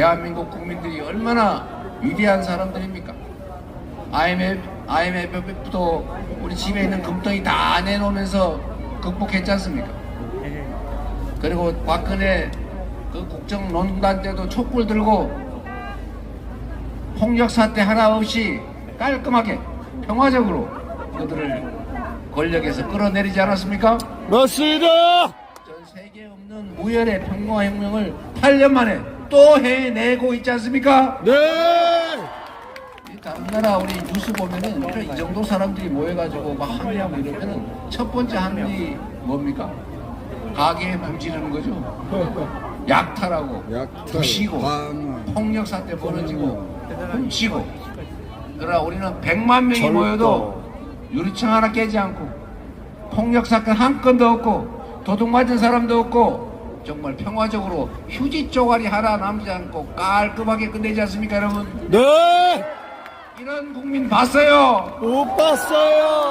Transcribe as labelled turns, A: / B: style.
A: 대한민국 국민들이 얼마나 위대한 사람들입니까? IMF, IMF도 우리 집에 있는 금덩이 다 내놓으면서 극복했지 않습니까? 그리고 박근혜 그 국정농단 때도 촛불 들고 폭력 사태 하나 없이 깔끔하게 평화적으로 그들을 권력에서 끌어내리지 않았습니까?
B: 맞습니다.
A: 전 세계 없는 무혈의 평화혁명을 8년 만에 또 해내고 있지 않습니까?
B: 네.
A: 이 다른 나라 우리 뉴스 보면은 이 정도 사람들이 모여가지고 막 항의하고 이러면은 첫 번째 항의 뭡니까? 가게에 불지르는 거죠. 약탈하고
B: 약탈,
A: 부시고. 폭력 사태 벌어지고 훔치고 그러나 우리는 100만 명이
B: 절도.
A: 모여도 유리창 하나 깨지 않고 폭력 사건 한 건도 없고 도둑 맞은 사람도 없고 정말 평화적으로 휴지 쪼가리 하나 남지 않고 깔끔하게 끝내지 않습니까 여러분
B: 네.
A: 이런 국민 봤어요
B: 못 봤어요.